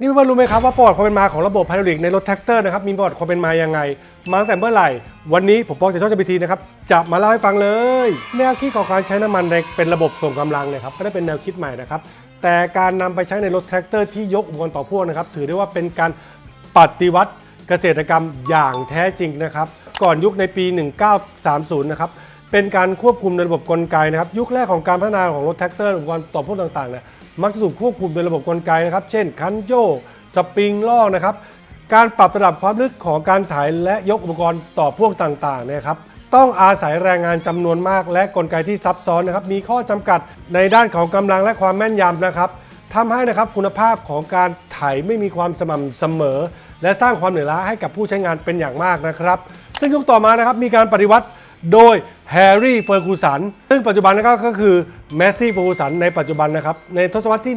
นี่เพื่อนๆรู้ไหมครับว่าประวัติความเป็นมาของระบบไฮดรอลิกในรถแท็กเตอร์นะครับมีประวัติความเป็นมายังไง มาตั้งแต่เมื่อไหร่ วันนี้ผมปองจากช่องจบีทีนะครับจะมาเล่าให้ฟังเลย แนวคิดของการใช้น้ำมันในเป็นระบบส่งกำลังเนี่ยครับก็ได้เป็นแนวคิดใหม่นะครับแต่การนำไปใช้ในรถแท็กเตอร์ที่ยกอุปกรณ์ต่อพ่วงนะครับถือได้ว่าเป็นการปฏิวัติเกษตรกรรมอย่างแท้จริงนะครับก่อนยุคในปี 1930 นะครับ เป็นการควบคุมในระบบกลไกนะครับยุคแรกของการพัฒนาของรถแท็กเตอร์อุปกรณ์ต่อพ่วงต่างๆเนี่ยมักจะถูกควบคุมโดยระบบกลไกนะครับ เช่น คันโยกสปริงลอกนะครับ การปรับระดับความลึกของการถ่ายและยกอุปกรณ์ต่อพ่วงต่างๆเนยครับต้องอาศัยแรงงานจำนวนมาก และกลไกที่ซับซ้อนนะครับ มีข้อจำกัดในด้านของกำลังและความแม่นยำนะครับทำให้นะครับคุณภาพของการไถไม่มีความสม่ำเสมอ และสร้างความเหนื่อยล้าให้กับผู้ใช้งานเป็นอย่างมากนะครับ ซึ่งยุคต่อมานะครับมีการปฏิวัติโดย แฮร์รี่เฟอร์กูสันซึ่งปัจจุบันนะครับก็คือแมสซี่ฟูสันในปัจจุบันนะครับ ในทศวรรษที่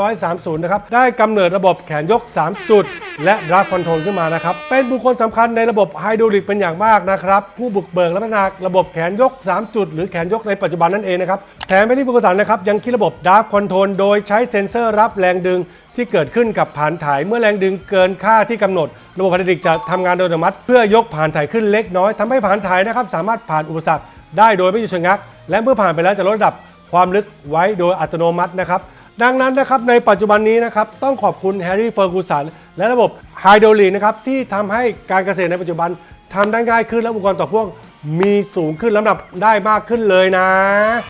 1930 นะครับ ได้กำเนิดระบบแขนยก 3 จุด และดราฟคอนโทรลขึ้นมานะครับ เป็นบุคคลสำคัญในระบบไฮดรอลิกเป็นอย่างมากนะครับ ผู้บุกเบิกและพัฒนาระบบแขนยก 3 จุด หรือแขนยกในปัจจุบันนั่นเองนะครับแถมแมสซี่ฟูสันนะครับยังคิดระบบดราฟคอนโทรลโดยใช้เซ็นเซอร์รับแรงดึงที่เกิดขึ้นกับผานถ่ายเมื่อแรงดึงเกินค่าที่กำหนด ระบบไฮดรอลิกจะทำงานโดยอัตโนมัติ เพื่อยกผานถ่ายขึ้นเล็กน้อยทำให้ผานถ่ายนะครับสามารถผ่านอุปสรรคได้โดยไม่หยุดชะงัก และเมื่อผ่านไปแล้วจะลดระดับความลึกไว้โดยอัตโนมัตินะครับดังนั้นนะครับในปัจจุบันนี้นะครับต้องขอบคุณแฮร์รี่เฟอร์กูสันและระบบไฮโดรลิกนะครับที่ทำให้การเกษตรในปัจจุบันทำได้ง่ายขึ้นและอุปกรณ์ต่อพ่วงมีสูงขึ้นลำดับได้มากขึ้นเลยนะ